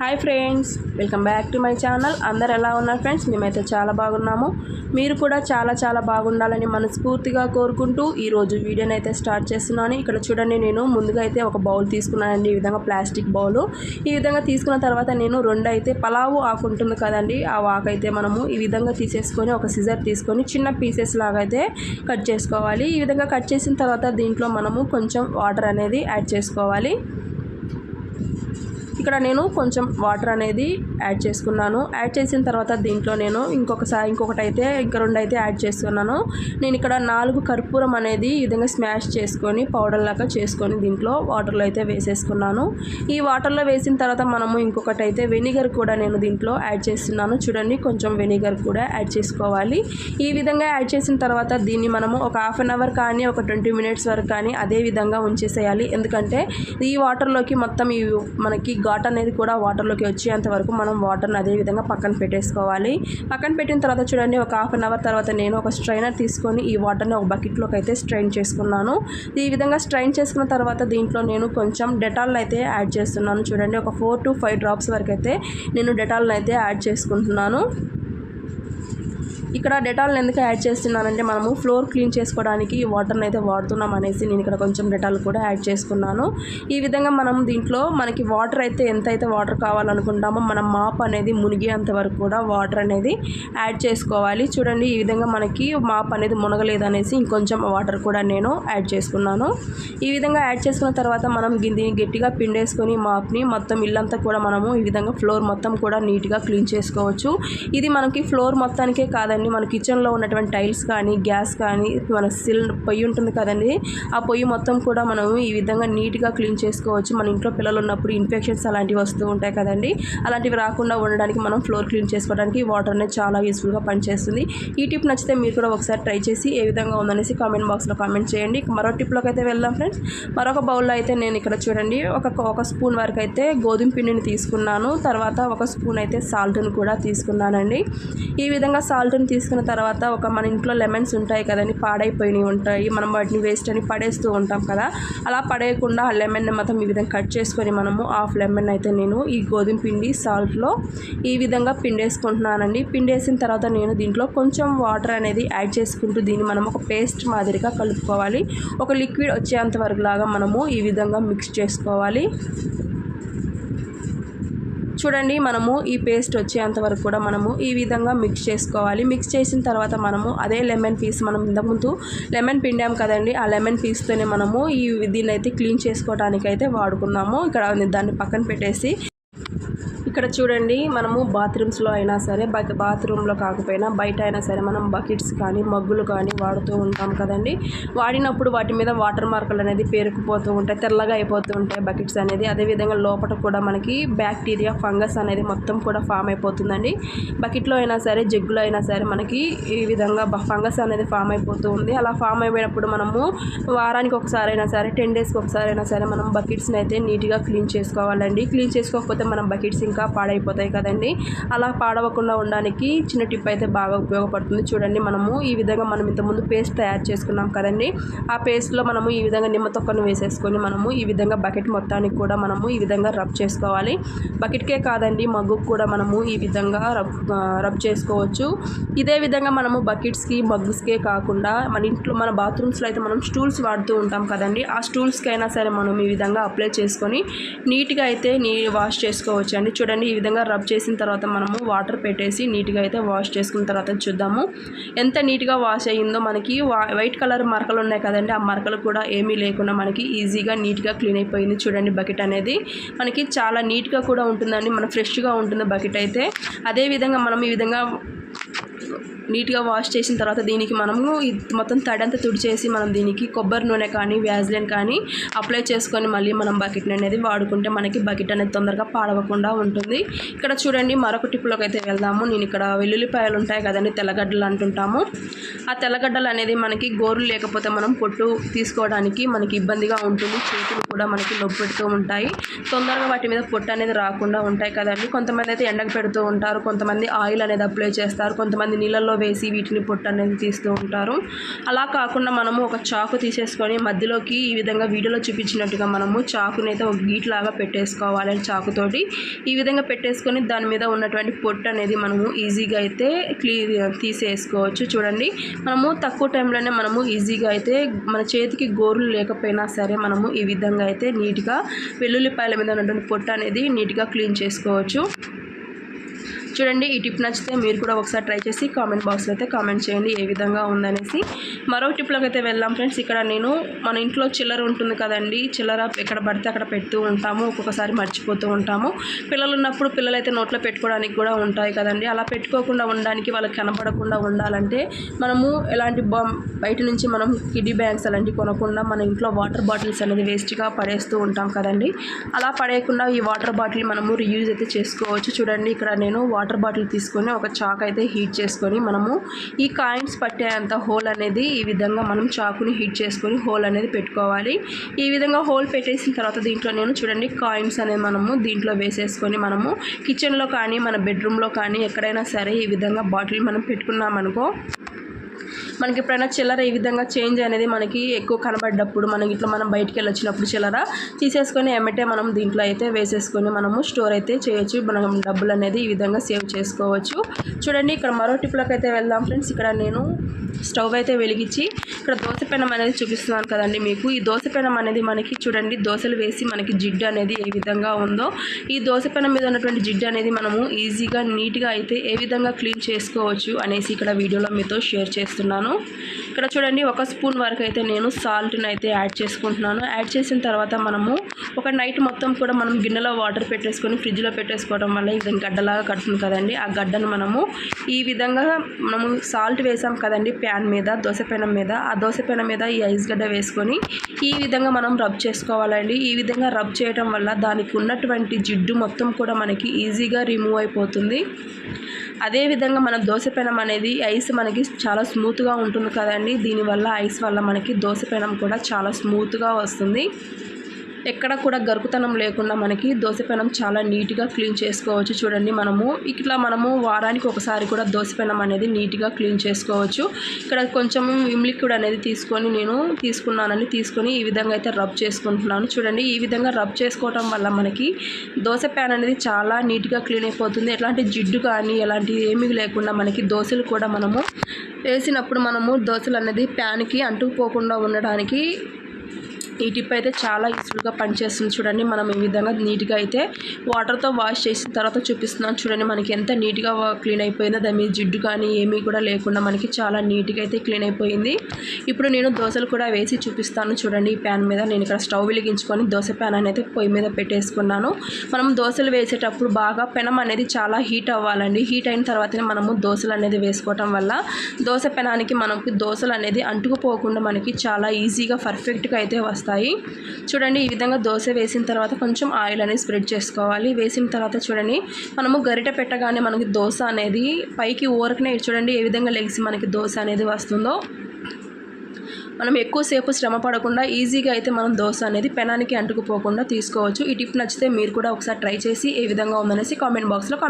Hi friends welcome back to my channel. అందరు ఎలా ఉన్నారు ఫ్రెండ్స్? మేమైతే చాలా బాగున్నాము. మీరు కూడా చాలా చాలా బాగుండాలని మనస్ఫూర్తిగా కోరుకుంటూ ఈరోజు వీడియోని అయితే స్టార్ట్ చేస్తున్నాను. ఇక్కడ చూడండి నేను ముందుగా అయితే ఒక బౌల్ తీసుకున్నానండి ఈ విధంగా ప్లాస్టిక్ బౌల్. ఈ విధంగా తీసుకున్న తర్వాత నేను రెండు అయితే పలావు ఆకు ఉంటుంది కదండి ఆ ఆకు అయితే మనము ఈ విధంగా తీసేసుకొని ఒక సిజర్ తీసుకొని చిన్న పీసెస్ లాగా అయితే కట్ చేసుకోవాలి. ఈ విధంగా కట్ చేసిన తర్వాత దీంట్లో మనము కొంచెం వాటర్ అనేది యాడ్ చేసుకోవాలి. ఇక్కడ నేను కొంచెం వాటర్ అనేది యాడ్ చేసుకున్నాను. యాడ్ చేసిన తర్వాత దీంట్లో నేను ఇంకొకసారి ఇంకొకటి అయితే ఇంకా రెండు అయితే యాడ్ చేస్తున్నాను. నేను ఇక్కడ నాలుగు కర్పూరం అనేది ఈ విధంగా స్మాష్ చేసుకొని పౌడర్ లాగా చేసుకొని దీంట్లో వాటర్లో అయితే వేసేసుకున్నాను. ఈ వాటర్లో వేసిన తర్వాత మనము ఇంకొకటి అయితే వెనిగర్ కూడా నేను దీంట్లో యాడ్ చేస్తున్నాను. చూడండి కొంచెం వెనిగర్ కూడా యాడ్ చేసుకోవాలి. ఈ విధంగా యాడ్ చేసిన తర్వాత దీన్ని మనము ఒక హాఫ్ అన్ అవర్ కానీ ఒక ట్వంటీ మినిట్స్ వరకు కానీ అదే విధంగా ఉంచేసేయాలి. ఎందుకంటే ఈ వాటర్లోకి మొత్తం ఈ మనకి ఘాట్ అనేది కూడా వాటర్లోకి వచ్చేంత వరకు మనం వాటర్ని అదే విధంగా పక్కన పెట్టేసుకోవాలి. పక్కన పెట్టిన తర్వాత చూడండి ఒక హాఫ్ అన్ అవర్ తర్వాత నేను ఒక స్ట్రైనర్ తీసుకొని ఈ వాటర్ని ఒక బకెట్లోకి అయితే స్ట్రైన్ చేసుకున్నాను. ఈ విధంగా స్ట్రైన్ చేసుకున్న తర్వాత దీంట్లో నేను కొంచెం డెటాల్ని అయితే యాడ్ చేస్తున్నాను. చూడండి ఒక ఫోర్ టు ఫైవ్ డ్రాప్స్ వరకు అయితే నేను డెటాల్ని అయితే యాడ్ చేసుకుంటున్నాను. ఇక్కడ డెటాల్ని ఎందుకు యాడ్ చేస్తున్నానంటే మనము ఫ్లోర్ క్లీన్ చేసుకోవడానికి ఈ వాటర్ని అయితే వాడుతున్నాం అనేసి నేను ఇక్కడ కొంచెం డెటాల్ కూడా యాడ్ చేసుకున్నాను. ఈ విధంగా మనం దీంట్లో మనకి వాటర్ అయితే ఎంత అయితే వాటర్ కావాలనుకుంటామో మనం మాప్ అనేది మునిగేంత వరకు కూడా వాటర్ అనేది యాడ్ చేసుకోవాలి. చూడండి ఈ విధంగా మనకి మాప్ అనేది మునగలేదు అనేసి ఇంకొంచెం వాటర్ కూడా నేను యాడ్ చేసుకున్నాను. ఈ విధంగా యాడ్ చేసుకున్న తర్వాత మనం దీన్ని గట్టిగా పిండేసుకొని మాప్ని మొత్తం ఇల్లంతా కూడా మనము ఈ విధంగా ఫ్లోర్ మొత్తం కూడా నీట్గా క్లీన్ చేసుకోవచ్చు. ఇది మనకి ఫ్లోర్ మొత్తానికే కాదండి మన కిచెన్లో ఉన్నటువంటి టైల్స్ కానీ గ్యాస్ కానీ మన సిల్ పొయ్యి ఉంటుంది కదండి. ఆ పొయ్యి మొత్తం కూడా మనము ఈ విధంగా నీట్గా క్లీన్ చేసుకోవచ్చు. మన ఇంట్లో పిల్లలు ఉన్నప్పుడు ఇన్ఫెక్షన్స్ అలాంటివి వస్తూ ఉంటాయి కదండి. అలాంటివి రాకుండా ఉండడానికి మనం ఫ్లోర్ క్లీన్ చేసుకోవడానికి వాటర్ అనేది చాలా యూస్ఫుల్గా పనిచేస్తుంది. ఈ టిప్ నచ్చితే మీరు కూడా ఒకసారి ట్రై చేసి ఏ విధంగా ఉందనేసి కామెంట్ బాక్స్లో కామెంట్ చేయండి. మరో టిప్లోకి అయితే వెళ్దాం ఫ్రెండ్స్. మరొక బౌల్లో అయితే నేను ఇక్కడ చూడండి. ఒక ఒక స్పూన్ వరకు అయితే గోధుమ పిండిని తీసుకున్నాను. తర్వాత ఒక స్పూన్ అయితే సాల్ట్ని కూడా తీసుకున్నానండి. ఈ విధంగా సాల్ట్ని తీసుకున్న తర్వాత ఒక మన ఇంట్లో లెమన్స్ ఉంటాయి కదండి పాడైపోయినవి ఉంటాయి. మనం వాటిని వేస్ట్ అని పడేస్తూ ఉంటాం కదా. అలా పడేయకుండా ఆ లెమన్ని మొత్తం ఈ విధంగా కట్ చేసుకొని మనము హాఫ్ లెమన్ అయితే నేను ఈ గోధుమ పిండి సాల్ట్లో ఈ విధంగా పిండేసుకుంటున్నానండి. పిండేసిన తర్వాత నేను దీంట్లో కొంచెం వాటర్ అనేది యాడ్ చేసుకుంటూ దీన్ని మనం ఒక పేస్ట్ మాదిరిగా కలుపుకోవాలి. ఒక లిక్విడ్ వచ్చేంత వరకు లాగా మనము ఈ విధంగా మిక్స్ చేసుకోవాలి. చూడండి మనము ఈ పేస్ట్ వచ్చేంత వరకు కూడా మనము ఈ విధంగా మిక్స్ చేసుకోవాలి. మిక్స్ చేసిన తర్వాత మనము అదే లెమన్ పీస్ మనం ఇంతకుముందు లెమన్ పిండాం కదండి ఆ లెమన్ పీస్తోనే మనము ఈ దీన్ని అయితే క్లీన్ చేసుకోవడానికి అయితే వాడుకున్నాము. ఇక్కడ దాన్ని పక్కన పెట్టేసి ఇక్కడ చూడండి మనము బాత్రూమ్స్లో అయినా సరే బాత్రూంలో కాకపోయినా బయట అయినా సరే మనం బకెట్స్ కానీ మగ్గులు కానీ వాడుతూ ఉంటాం కదండి. వాడినప్పుడు వాటి మీద వాటర్ మార్కులు అనేది పేరుకుపోతూ ఉంటాయి తెల్లగా అయిపోతూ ఉంటాయి బకెట్స్ అనేది. అదేవిధంగా లోపల కూడా మనకి బ్యాక్టీరియా ఫంగస్ అనేది మొత్తం కూడా ఫామ్ అయిపోతుందండి. బకెట్లో అయినా సరే జగ్గులో అయినా సరే మనకి ఈ విధంగా ఫంగస్ అనేది ఫామ్ అయిపోతూ ఉంది. అలా ఫామ్ అయిపోయినప్పుడు మనము వారానికి ఒకసారి అయినా సరే టెన్ డేస్కి ఒకసారి అయినా సరే మనం బకెట్స్ని అయితే నీట్గా క్లీన్ చేసుకోవాలండి. క్లీన్ చేసుకోకపోతే మనం బకెట్స్ ఇంకా పాడైపోతాయి కదండి. అలా పాడవకుండా ఉండడానికి చిన్న టిప్ అయితే బాగా ఉపయోగపడుతుంది. చూడండి మనము ఈ విధంగా మనం ఇంతకుముందు పేస్ట్ తయారు చేసుకున్నాం కదండి. ఆ పేస్ట్లో మనము ఈ విధంగా నిమ్మ తొక్కను వేసేసుకొని మనము ఈ విధంగా బకెట్ మొత్తానికి కూడా మనము ఈ విధంగా రబ్ చేసుకోవాలి. బకెట్కే కాదండి మగ్గుకు కూడా మనము ఈ విధంగా రబ్ రబ్ చేసుకోవచ్చు. ఇదే విధంగా మనము బకెట్స్కి మగ్గుస్కే కాకుండా మన ఇంట్లో మన బాత్రూమ్స్లో అయితే మనం స్టూల్స్ వాడుతూ ఉంటాం కదండి. ఆ స్టూల్స్కి అయినా సరే మనం ఈ విధంగా అప్లై చేసుకొని నీట్గా అయితే నీ వాష్ చేసుకోవచ్చు అండి చూడండి ఈ విధంగా రబ్ చేసిన తర్వాత మనము వాటర్ పెట్టేసి నీట్గా అయితే వాష్ చేసుకున్న తర్వాత చూద్దాము. ఎంత నీట్గా వాష్ అయ్యిందో మనకి వైట్ కలర్ మరకలు ఉన్నాయి కదండి. ఆ మరకలు కూడా ఏమీ లేకుండా మనకి ఈజీగా నీట్గా క్లీన్ అయిపోయింది చూడండి బకెట్ అనేది. మనకి చాలా నీట్గా కూడా ఉంటుందండి. మన ఫ్రెష్గా ఉంటుంది బకెట్ అయితే. అదేవిధంగా మనం ఈ విధంగా నీట్గా వాష్ చేసిన తర్వాత దీనికి మనము మొత్తం తడంతా తుడిచేసి మనం దీనికి కొబ్బరి నూనె కానీ వ్యాజ్లైన్ కానీ అప్లై చేసుకొని మళ్ళీ మనం బకెట్ అనేది వాడుకుంటే మనకి బకెట్ అనేది తొందరగా పాడవకుండా ఉంటుంది. ఇక్కడ చూడండి మరొక టిప్పులోకి అయితే వెళ్దాము. నేను ఇక్కడ వెల్లుల్లిపాయలు ఉంటాయి కదండి తెల్లగడ్డలు అంటుంటాము. ఆ తెల్లగడ్డలు అనేది మనకి గోరు లేకపోతే మనం పొట్టు తీసుకోవడానికి మనకి ఇబ్బందిగా ఉంటుంది. చేతులు కూడా మనకి నొప్పి పెడుతూ ఉంటాయి. తొందరగా వాటి మీద పొట్టు అనేది రాకుండా ఉంటాయి కదండి. కొంతమంది అయితే ఎండకు పెడుతూ ఉంటారు. కొంతమంది ఆయిల్ అనేది అప్లై చేస్తారు. కొంతమంది నీళ్ళల్లో వేసి వీటిని పొట్టు అనేది తీస్తూ ఉంటారు. అలా కాకుండా మనము ఒక చాకు తీసేసుకొని మధ్యలోకి ఈ విధంగా వీడియోలో చూపించినట్టుగా మనము చాకుని అయితే ఒక గీట్ లాగా పెట్టేసుకోవాలి చాకుతోటి. ఈ విధంగా పెట్టేసుకొని దాని మీద ఉన్నటువంటి పొట్టు అనేది మనము ఈజీగా అయితే క్లీ తీసేసుకోవచ్చు. చూడండి మనము తక్కువ టైంలోనే మనము ఈజీగా అయితే మన చేతికి గోరులు లేకపోయినా సరే మనము ఈ విధంగా అయితే నీట్గా వెల్లుల్లిపాయల మీద ఉన్నటువంటి పొట్టు అనేది నీట్గా క్లీన్ చేసుకోవచ్చు. చూడండి ఈ టిప్ నచ్చితే మీరు కూడా ఒకసారి ట్రై చేసి కామెంట్ బాక్స్లో అయితే కామెంట్ చేయండి ఏ విధంగా ఉందనేసి. మరో టిప్లోకి అయితే వెళ్దాం ఫ్రెండ్స్. ఇక్కడ నేను మన ఇంట్లో చిల్లర ఉంటుంది కదండి చిల్లర ఎక్కడ పడితే అక్కడ పెడుతూ ఉంటాము ఒక్కొక్కసారి మర్చిపోతూ ఉంటాము. పిల్లలు ఉన్నప్పుడు పిల్లలు అయితే నోట్లో పెట్టుకోవడానికి కూడా ఉంటాయి కదండి. అలా పెట్టుకోకుండా ఉండడానికి వాళ్ళకి కనపడకుండా ఉండాలంటే మనము ఎలాంటి బయట నుంచి మనం కిడ్డీ బ్యాంక్స్ అలాంటివి కొనకుండా మన ఇంట్లో వాటర్ బాటిల్స్ అనేది వేస్ట్గా పడేస్తూ ఉంటాం కదండి. అలా పడేయకుండా ఈ వాటర్ బాటిల్ మనము రియూజ్ అయితే చేసుకోవచ్చు. చూడండి ఇక్కడ నేను వాటర్ బాటిల్ తీసుకొని ఒక చాక్ అయితే హీట్ చేసుకొని మనము ఈ కాయిన్స్ పట్టేంత హోల్ అనేది ఈ విధంగా మనం చాకుని హీట్ చేసుకొని హోల్ అనేది పెట్టుకోవాలి. ఈ విధంగా హోల్ పెట్టేసిన తర్వాత దీంట్లో నేను చూడండి కాయిన్స్ అనేది మనము దీంట్లో వేసేసుకొని మనము కిచెన్లో కానీ మన బెడ్రూమ్లో కానీ ఎక్కడైనా సరే ఈ విధంగా బాటిల్ మనం పెట్టుకున్నామనుకో మనకి ఎప్పుడైనా చిల్లర ఈ విధంగా చేంజ్ అనేది మనకి ఎక్కువ కనబడ్డప్పుడు మనం ఇట్లా మనం బయటికి వెళ్ళి వచ్చినప్పుడు చిల్లర తీసేసుకొని ఎమ్మటే మనం దీంట్లో అయితే వేసేసుకొని మనము స్టోర్ అయితే చేయొచ్చు. మనం డబ్బులు అనేది ఈ విధంగా సేవ్ చేసుకోవచ్చు. చూడండి ఇక్కడ మరో టిప్లోకి అయితే వెళ్దాం ఫ్రెండ్స్ ఇక్కడ నేను స్టవ్ అయితే వెలిగించి ఇక్కడ దోశ పెనం అనేది చూపిస్తున్నాను కదండి మీకు. ఈ దోశ పెనం అనేది మనకి చూడండి దోశలు వేసి మనకి జిడ్డు అనేది ఏ విధంగా ఉందో ఈ దోశ పెనం మీద ఉన్నటువంటి జిడ్డు అనేది మనము ఈజీగా నీట్గా అయితే ఏ విధంగా క్లీన్ చేసుకోవచ్చు అనేసి ఇక్కడ వీడియోలో మీతో షేర్ చేస్తున్నాను. ఇక్కడ చూడండి ఒక స్పూన్ వరకు అయితే నేను సాల్ట్ని అయితే యాడ్ చేసుకుంటున్నాను. యాడ్ చేసిన తర్వాత మనము ఒక నైట్ మొత్తం కూడా మనం గిన్నెలో వాటర్ పెట్టేసుకొని ఫ్రిడ్జ్లో పెట్టేసుకోవడం వల్ల ఇది గడ్డలాగా కడుతుంది కదండి. ఆ గడ్డను మనము ఈ విధంగా మనము సాల్ట్ వేసాం కదండి ప్యాన్ మీద దోశ పెనం మీద. ఆ దోశ పెనం మీద ఈ ఐస్ గడ్డ వేసుకొని ఈ విధంగా మనం రబ్ చేసుకోవాలండి. ఈ విధంగా రబ్ చేయడం వల్ల దానికి ఉన్నటువంటి జిడ్డు మొత్తం కూడా మనకి ఈజీగా రిమూవ్ అయిపోతుంది. అదేవిధంగా మన దోశ పెనం అనేది ఐస్ మనకి చాలా స్మూత్గా ఉంటుంది కదండి. దీనివల్ల ఐస్ వల్ల మనకి దోశ పెనం కూడా చాలా స్మూత్గా వస్తుంది. ఎక్కడ కూడా గరుకుతనం లేకుండా మనకి దోశపెనం చాలా నీట్గా క్లీన్ చేసుకోవచ్చు. చూడండి మనము ఇట్లా మనము వారానికి ఒకసారి కూడా దోశపెనం అనేది నీట్గా క్లీన్ చేసుకోవచ్చు. ఇక్కడ కొంచెం విమ్ లిక్విడ్ అనేది తీసుకొని నేను తీసుకున్నానని తీసుకొని ఈ విధంగా అయితే రబ్ చేసుకుంటున్నాను. చూడండి ఈ విధంగా రబ్ చేసుకోవటం వల్ల మనకి దోశ ప్యాన్ అనేది చాలా నీట్గా క్లీన్ అయిపోతుంది. ఎలాంటి జిడ్డు కానీ ఎలాంటి ఏమీ లేకుండా మనకి దోశలు కూడా మనము వేసినప్పుడు మనము దోశలు అనేది ప్యాన్కి అంటుకుపోకుండా ఉండడానికి ఈ టిప్ అయితే చాలా యూస్ఫుల్గా పనిచేస్తుంది చూడండి. మనం ఈ విధంగా నీట్గా అయితే వాటర్తో వాష్ చేసిన తర్వాత చూపిస్తున్నాను చూడండి. మనకి ఎంత నీట్గా క్లీన్ అయిపోయిందో దాని మీద జిడ్డు కానీ ఏమీ కూడా లేకుండా మనకి చాలా నీట్గా అయితే క్లీన్ అయిపోయింది. ఇప్పుడు నేను దోశలు కూడా వేసి చూపిస్తాను చూడండి. ఈ ప్యాన్ మీద నేను ఇక్కడ స్టవ్ వెలిగించుకొని దోశ ప్యాన్ అనేది పొయ్యి మీద పెట్టేసుకున్నాను. మనం దోశలు వేసేటప్పుడు బాగా పెనం అనేది చాలా హీట్ అవ్వాలండి. హీట్ అయిన తర్వాతనే మనము దోశలు అనేది వేసుకోవటం వల్ల దోశ పెనానికి మనకి దోశలు అనేది అంటుకుపోకుండా మనకి చాలా ఈజీగా పర్ఫెక్ట్గా అయితే వస్తాయి చూడండి ఈ విధంగా దోశ వేసిన తర్వాత కొంచెం ఆయిల్ అనేది స్ప్రెడ్ చేసుకోవాలి. వేసిన తర్వాత చూడండి మనము గరిట పెట్టగానే మనకి దోశ అనేది పైకి ఊరకనే చూడండి ఏ విధంగా లెగిసి మనకి దోశ అనేది వస్తుందో. మనం ఎక్కువసేపు శ్రమ పడకుండా ఈజీగా అయితే మనం దోశ అనేది పెనానికి అంటుకుపోకుండా తీసుకోవచ్చు. ఈ టిప్ నచ్చితే మీరు కూడా ఒకసారి ట్రై చేసి ఏ విధంగా ఉందనేసి కామెంట్ బాక్స్లో